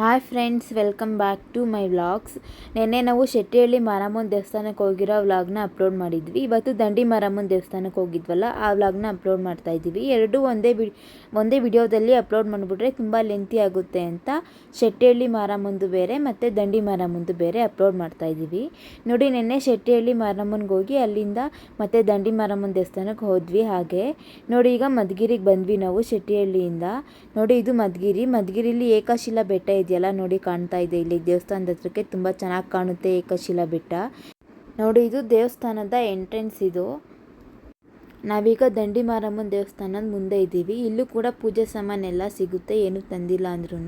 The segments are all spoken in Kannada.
Hi friends welcome back to my vlogs ನಿನ್ನೆ ನಾವು ಶೆಟ್ಟಿಹಳ್ಳಿ ಮಾರಮ್ಮನ ದೇವಸ್ಥಾನಕ್ಕೆ ಹೋಗಿರೋ ವ್ಲಾಗ್ನ ಅಪ್ಲೋಡ್ ಮಾಡಿದ್ವಿ. ಇವತ್ತು ದಂಡಿ ಮಾರಮ್ಮನ ದೇವಸ್ಥಾನಕ್ಕೆ ಹೋಗಿದ್ವಲ್ಲ, ಆ ವ್ಲಾಗ್ನ ಅಪ್ಲೋಡ್ ಮಾಡ್ತಾ ಇದ್ದೀವಿ. ಎರಡೂ ಒಂದೇ ವಿ ಒಂದೇ ವಿಡಿಯೋದಲ್ಲಿ ಅಪ್ಲೋಡ್ ಮಾಡಿಬಿಟ್ರೆ ತುಂಬ ಲೆಂತಿ ಆಗುತ್ತೆ ಅಂತ ಶೆಟ್ಟಿಹಳ್ಳಿ ಮಾರಮ್ಮಂದು ಬೇರೆ ಮತ್ತು ದಂಡಿ ಮಾರಮ್ಮಂದು ಬೇರೆ ಅಪ್ಲೋಡ್ ಮಾಡ್ತಾ ಇದ್ದೀವಿ. ನೋಡಿ ನಿನ್ನೆ ಶೆಟ್ಟಿಹಳ್ಳಿ ಮಾರಮ್ಮನಿಗೆ ಹೋಗಿ ಅಲ್ಲಿಂದ ಮತ್ತೆ ದಂಡಿ ಮಾರಮ್ಮನ ದೇವಸ್ಥಾನಕ್ಕೆ ಹೋದ್ವಿ ಹಾಗೆ. ನೋಡಿ ಈಗ ಮಧುಗಿರಿಗೆ ಬಂದ್ವಿ ನಾವು ಶೆಟ್ಟಿಹಳ್ಳಿಯಿಂದ. ನೋಡಿ ಇದು ಮಧುಗಿರಿ. ಮಧುಗಿರಿಲಿ ಏಕಶಿಲಾ ಬೆಟ್ಟ ಇದೆಯಲ್ಲ ನೋಡಿ ಕಾಣ್ತಾ ಇದೆ. ಇಲ್ಲಿ ದೇವಸ್ಥಾನದ ಹತ್ರಕ್ಕೆ ತುಂಬ ಚೆನ್ನಾಗಿ ಕಾಣುತ್ತೆ ಏಕಶಿಲಾ ಬೆಟ್ಟ. ನೋಡಿ ಇದು ದೇವಸ್ಥಾನದ ಎಂಟ್ರೆನ್ಸ್ ಇದು. ನಾವೀಗ ದಂಡಿ ಮಾರಮ್ಮನ ದೇವಸ್ಥಾನದ ಮುಂದೆ ಇದ್ದೀವಿ. ಇಲ್ಲೂ ಕೂಡ ಪೂಜೆ ಸಾಮಾನೆಲ್ಲ ಸಿಗುತ್ತೆ. ಏನು ತಂದಿಲ್ಲ ಅಂದ್ರೂ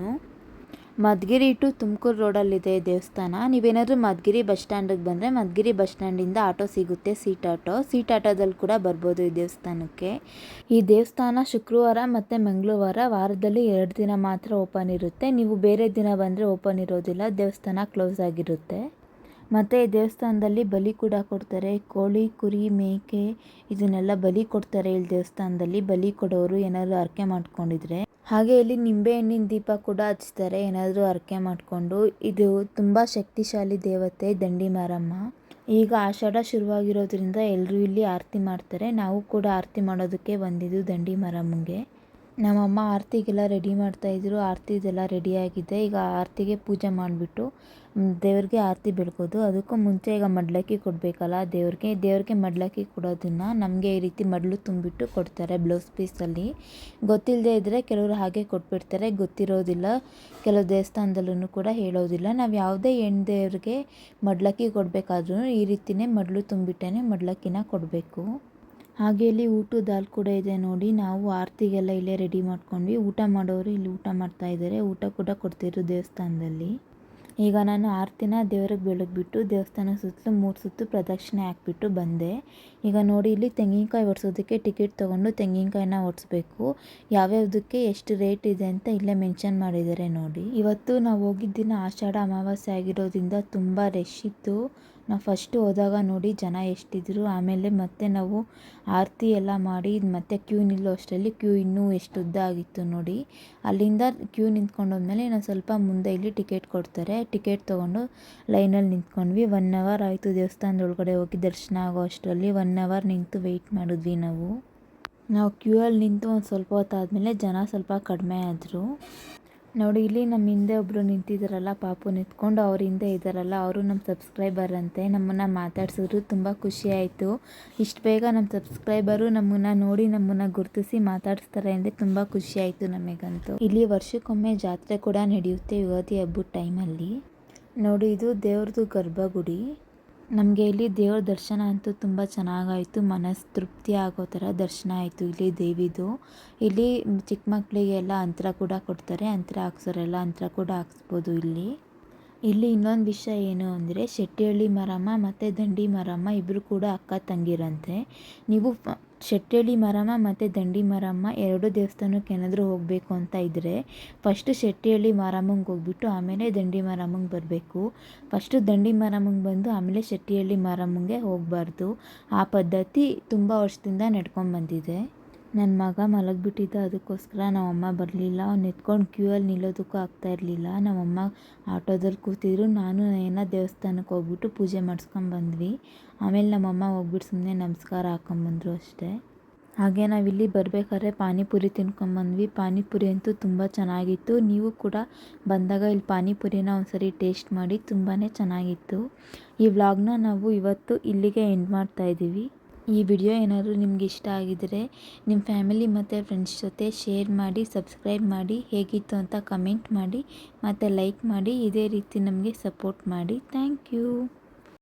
ಮಧುಗಿರಿ ಟು ತುಮಕೂರು ರೋಡಲ್ಲಿದೆ ದೇವಸ್ಥಾನ. ನೀವೇನಾದರೂ ಮದ್ಗಿರಿ ಬಸ್ ಸ್ಟ್ಯಾಂಡಿಗೆ ಬಂದರೆ ಮದ್ಗಿರಿ ಬಸ್ ಸ್ಟ್ಯಾಂಡಿಂದ ಆಟೋ ಸಿಗುತ್ತೆ, ಸೀಟ್ ಆಟೋ. ಸೀಟ್ ಆಟೋದಲ್ಲಿ ಕೂಡ ಬರ್ಬೋದು ಈ ದೇವಸ್ಥಾನಕ್ಕೆ. ಈ ದೇವಸ್ಥಾನ ಶುಕ್ರವಾರ ಮತ್ತು ಮಂಗಳವಾರ ವಾರದಲ್ಲಿ ಎರಡು ದಿನ ಮಾತ್ರ ಓಪನ್ ಇರುತ್ತೆ. ನೀವು ಬೇರೆ ದಿನ ಬಂದರೆ ಓಪನ್ ಇರೋದಿಲ್ಲ, ದೇವಸ್ಥಾನ ಕ್ಲೋಸ್ ಆಗಿರುತ್ತೆ. ಮತ್ತು ಈ ದೇವಸ್ಥಾನದಲ್ಲಿ ಬಲಿ ಕೂಡ ಕೊಡ್ತಾರೆ. ಕೋಳಿ, ಕುರಿ, ಮೇಕೆ, ಇದನ್ನೆಲ್ಲ ಬಲಿ ಕೊಡ್ತಾರೆ ಇಲ್ಲಿ ದೇವಸ್ಥಾನದಲ್ಲಿ. ಬಲಿ ಕೊಡೋರು ಏನಾದರೂ ಹರಕೆ ಮಾಡ್ಕೊಂಡಿದ್ರೆ. ಹಾಗೆ ಇಲ್ಲಿ ನಿಂಬೆಹಣ್ಣಿನ ದೀಪ ಕೂಡ ಹಚ್ತಾರೆ. ಏನಾದರೂ ಹರಕೆ ಮಾಡಿಕೊಂಡು. ಇದು ತುಂಬ ಶಕ್ತಿಶಾಲಿ ದೇವತೆ ದಂಡಿ ಮಾರಮ್ಮ. ಈಗ ಆಷಾಢ ಶುರುವಾಗಿರೋದ್ರಿಂದ ಎಲ್ಲರೂ ಇಲ್ಲಿ ಆರತಿ ಮಾಡ್ತಾರೆ. ನಾವು ಕೂಡ ಆರತಿ ಮಾಡೋದಕ್ಕೆ ಬಂದಿದ್ದು ದಂಡಿ ಮಾರಮ್ಮಂಗೆ. ನಮ್ಮಮ್ಮ ಆರತಿಗೆಲ್ಲ ರೆಡಿ ಮಾಡ್ತಾಯಿದ್ರು ಆರತಿದೆಲ್ಲ ರೆಡಿಯಾಗಿದೆ ಈಗ ಆರತಿಗೆ ಪೂಜೆ ಮಾಡಿಬಿಟ್ಟು ದೇವ್ರಿಗೆ ಆರತಿ ಬೆಳಗೋದು ಅದಕ್ಕೂ ಮುಂಚೆ ಈಗ ಮಡ್ಲಕ್ಕಿ ಕೊಡಬೇಕಲ್ಲ ದೇವ್ರಿಗೆ. ದೇವ್ರಿಗೆ ಮಡ್ಲಕ್ಕಿ ಕೊಡೋದನ್ನು ನಮಗೆ ಈ ರೀತಿ ಮಡ್ಲು ತುಂಬಿಟ್ಟು ಕೊಡ್ತಾರೆ ಬ್ಲೌಸ್ ಪೀಸಲ್ಲಿ. ಗೊತ್ತಿಲ್ಲದೆ ಇದ್ದರೆ ಕೆಲವರು ಹಾಗೆ ಕೊಟ್ಬಿಡ್ತಾರೆ. ಗೊತ್ತಿರೋದಿಲ್ಲ. ಕೆಲವು ದೇವಸ್ಥಾನದಲ್ಲೂ ಕೂಡ ಹೇಳೋದಿಲ್ಲ. ನಾವು ಯಾವುದೇ ಹೆಣ್ಣು ದೇವ್ರಿಗೆ ಮಡ್ಲಕ್ಕಿ ಕೊಡಬೇಕಾದ್ರೂ ಈ ರೀತಿಯೇ ಮಡ್ಲು ತುಂಬಿಟ್ಟೇ ಮಡ್ಲಕ್ಕಿನ ಕೊಡಬೇಕು. ಹಾಗೆ ಇಲ್ಲಿ ಊಟದ ಹಾಲ್ ಕೂಡ ಇದೆ ನೋಡಿ. ನಾವು ಆರತಿಗೆಲ್ಲ ಇಲ್ಲೇ ರೆಡಿ ಮಾಡ್ಕೊಂಡ್ವಿ. ಊಟ ಮಾಡೋರು ಇಲ್ಲಿ ಊಟ ಮಾಡ್ತಾ ಇದ್ದಾರೆ. ಊಟ ಕೂಡ ಕೊಡ್ತಿದ್ರು ದೇವಸ್ಥಾನದಲ್ಲಿ. ಈಗ ನಾನು ಆರತಿನ ದೇವ್ರಿಗೆ ಬೆಳಗ್ಬಿಟ್ಟು ದೇವಸ್ಥಾನ ಸುತ್ತಲೂ ಮೂರು ಸುತ್ತು ಪ್ರದಕ್ಷಿಣೆ ಹಾಕ್ಬಿಟ್ಟು ಬಂದೆ. ಈಗ ನೋಡಿ, ಇಲ್ಲಿ ತೆಂಗಿನಕಾಯಿ ಒಡ್ಸೋದಕ್ಕೆ ಟಿಕೆಟ್ ತೊಗೊಂಡು ತೆಂಗಿನಕಾಯಿನ ಒಡಿಸ್ಬೇಕು. ಯಾವ್ಯಾವುದಕ್ಕೆ ಎಷ್ಟು ರೇಟ್ ಇದೆ ಅಂತ ಇಲ್ಲೇ ಮೆನ್ಷನ್ ಮಾಡಿದ್ದಾರೆ ನೋಡಿ. ಇವತ್ತು ನಾವು ಹೋಗಿದ್ದ ದಿನ ಆಷಾಢ ಅಮಾವಾಸ್ಯೆ ಆಗಿರೋದ್ರಿಂದ ತುಂಬ ರಶ್ ಇತ್ತು. ನಾವು ಫಸ್ಟು ಹೋದಾಗ ನೋಡಿ ಜನ ಎಷ್ಟಿದ್ರು. ಆಮೇಲೆ ಮತ್ತೆ ನಾವು ಆರತಿ ಎಲ್ಲ ಮಾಡಿ ಮತ್ತೆ ಕ್ಯೂ ನಿಲ್ಲೋ ಅಷ್ಟರಲ್ಲಿ ಕ್ಯೂ ಇನ್ನೂ ಎಷ್ಟು ಉದ್ದ ಆಗಿತ್ತು ನೋಡಿ. ಅಲ್ಲಿಂದ ಕ್ಯೂ ನಿಂತ್ಕೊಂಡು ಹೋದ್ಮೇಲೆ ಇನ್ನೊಂದು ಸ್ವಲ್ಪ ಮುಂದೆ ಇಲ್ಲಿ ಟಿಕೆಟ್ ಕೊಡ್ತಾರೆ. ಟಿಕೆಟ್ ತೊಗೊಂಡು ಲೈನಲ್ಲಿ ನಿಂತ್ಕೊಂಡ್ವಿ. ಒನ್ ಅವರ್ ಆಯಿತು ದೇವಸ್ಥಾನದ ಒಳಗಡೆ ಹೋಗಿ ದರ್ಶನ ಆಗೋ ಅಷ್ಟರಲ್ಲಿ ಒನ್ ಅವರ್ ನಿಂತು ವೆಯ್ಟ್ ಮಾಡಿದ್ವಿ ನಾವು. ನಾವು ಕ್ಯೂ ಅಲ್ಲಿ ನಿಂತು ಒಂದು ಸ್ವಲ್ಪ ಹೊತ್ತಾದಮೇಲೆ ಜನ ಸ್ವಲ್ಪ ಕಡಿಮೆ ಆದರು. ನೋಡಿ, ಇಲ್ಲಿ ನಮ್ಮ ಹಿಂದೆ ಒಬ್ಬರು ನಿಂತಿದ್ದಾರಲ್ಲ ಪಾಪು ನಿಂತ್ಕೊಂಡು ಅವ್ರ ಹಿಂದೆ ಇದ್ದಾರಲ್ಲ ಅವರು ನಮ್ಮ ಸಬ್ಸ್ಕ್ರೈಬರ್ ಅಂತೆ. ನಮ್ಮನ್ನು ಮಾತಾಡ್ಸಿದ್ರು, ತುಂಬ ಖುಷಿ ಆಯಿತು. ಇಷ್ಟು ಬೇಗ ನಮ್ಮ ಸಬ್ಸ್ಕ್ರೈಬರು ನಮ್ಮನ್ನು ನೋಡಿ, ನಮ್ಮನ್ನು ಗುರುತಿಸಿ ಮಾತಾಡಿಸ್ತಾರೆ ಅಂದರೆ ತುಂಬ ಖುಷಿ ಆಯಿತು ನಮಗಂತೂ. ಇಲ್ಲಿ ವರ್ಷಕ್ಕೊಮ್ಮೆ ಜಾತ್ರೆ ಕೂಡ ನಡೆಯುತ್ತೆ, ಯುಗಾದಿ ಹಬ್ಬದ ಟೈಮಲ್ಲಿ ನೋಡಿ, ಇದು ದೇವ್ರದ್ದು ಗರ್ಭಗುಡಿ. ನಮಗೆ ಇಲ್ಲಿ ದೇವ್ರ ದರ್ಶನ ಅಂತೂ ತುಂಬ ಚೆನ್ನಾಗಾಯಿತು. ಮನಸ್ಸು ತೃಪ್ತಿ ಆಗೋ ಥರ ದರ್ಶನ ಆಯಿತು ಇಲ್ಲಿ ದೇವಿದು. ಇಲ್ಲಿ ಚಿಕ್ಕ ಮಕ್ಕಳಿಗೆಲ್ಲ ಅಂತರ ಕೂಡ ಕೊಡ್ತಾರೆ. ಅಂತರ ಹಾಕ್ಸೋರೆಲ್ಲ ಅಂತರ ಕೂಡ ಹಾಕ್ಸ್ಬೋದು ಇಲ್ಲಿ. ಇಲ್ಲಿ ಇನ್ನೊಂದು ವಿಷಯ ಏನು ಅಂದರೆ ಶೆಟ್ಟಿಹಳ್ಳಿ ಮರಮ್ಮ ಮತ್ತು ದಂಡಿ ಮರಮ್ಮ ಇಬ್ಬರು ಕೂಡ ಅಕ್ಕ ತಂಗಿರಂತೆ. ನೀವು ಶೆಟ್ಟಿಹಳ್ಳಿ ಮರಮ್ಮ ಮತ್ತು ದಂಡಿ ಮಾರಮ್ಮ ಎರಡು ದೇವಸ್ಥಾನಕ್ಕೆ ಏನಾದರೂ ಹೋಗಬೇಕು ಅಂತ ಇದ್ದರೆ ಫಸ್ಟು ಶೆಟ್ಟಿಹಳ್ಳಿ ಮಾರಮ್ಮಂಗೆ ಹೋಗ್ಬಿಟ್ಟು ಆಮೇಲೆ ದಂಡಿ ಮಾರಮ್ಮಂಗೆ ಬರಬೇಕು. ಫಸ್ಟು ದಂಡಿ ಮಾರಮ್ಮಂಗೆ ಬಂದು ಆಮೇಲೆ ಶೆಟ್ಟಿಹಳ್ಳಿ ಮಾರಮ್ಮಂಗೆ ಹೋಗಬಾರ್ದು. ಆ ಪದ್ಧತಿ ತುಂಬ ವರ್ಷದಿಂದ ನಡ್ಕೊಂಡ್ಬಂದಿದೆ ನನ್ನ ಮಗ ಮಲಗಿಬಿಟ್ಟಿದ್ದ, ಅದಕ್ಕೋಸ್ಕರ ನಮ್ಮಮ್ಮ ಬರಲಿಲ್ಲ. ಅವ್ನು ಎತ್ಕೊಂಡು ಕ್ಯೂ ಅಲ್ಲಿ ನಿಲ್ಲೋದಕ್ಕೂ ಆಗ್ತಾ ಇರಲಿಲ್ಲ. ನಮ್ಮಮ್ಮ ಆಟೋದಲ್ಲಿ ಕೂತಿದ್ರು. ನಾನು ಏನೋ ದೇವಸ್ಥಾನಕ್ಕೆ ಹೋಗ್ಬಿಟ್ಟು ಪೂಜೆ ಮಾಡಿಸ್ಕೊಂಬಂದ್ವಿ ಆಮೇಲೆ ನಮ್ಮಮ್ಮ ಹೋಗ್ಬಿಟ್ಟು ಸುಮ್ಮನೆ ನಮಸ್ಕಾರ ಹಾಕ್ಕೊಂಬಂದ್ರು ಅಷ್ಟೇ. ಹಾಗೆ ನಾವಿಲ್ಲಿ ಬರಬೇಕಾದ್ರೆ ಪಾನಿಪುರಿ ತಿನ್ಕೊಂಬಂದ್ವಿ ಪಾನಿಪುರಿ ಅಂತೂ ತುಂಬ ಚೆನ್ನಾಗಿತ್ತು. ನೀವು ಕೂಡ ಬಂದಾಗ ಇಲ್ಲಿ ಪಾನಿಪುರಿನ ಒಂದ್ಸರಿ ಟೇಸ್ಟ್ ಮಾಡಿ ತುಂಬಾ ಚೆನ್ನಾಗಿತ್ತು. ಈ ವ್ಲಾಗ್ನ ನಾವು ಇವತ್ತು ಇಲ್ಲಿಗೆ ಎಂಡ್ ಮಾಡ್ತಾಯಿದ್ದೀವಿ ಈ ವಿಡಿಯೋ ಏನಾದರೂ ನಿಮ್ಗೆ ಇಷ್ಟ ಆಗಿದರೆ ನಿಮ್ಮ ಫ್ಯಾಮಿಲಿ ಮತ್ತು ಫ್ರೆಂಡ್ಸ್ ಜೊತೆ ಶೇರ್ ಮಾಡಿ, ಸಬ್ಸ್ಕ್ರೈಬ್ ಮಾಡಿ, ಹೇಗಿತ್ತು ಅಂತ ಕಮೆಂಟ್ ಮಾಡಿ ಮತ್ತು ಲೈಕ್ ಮಾಡಿ, ಇದೇ ರೀತಿ ನಮಗೆ ಸಪೋರ್ಟ್ ಮಾಡಿ. Thank you.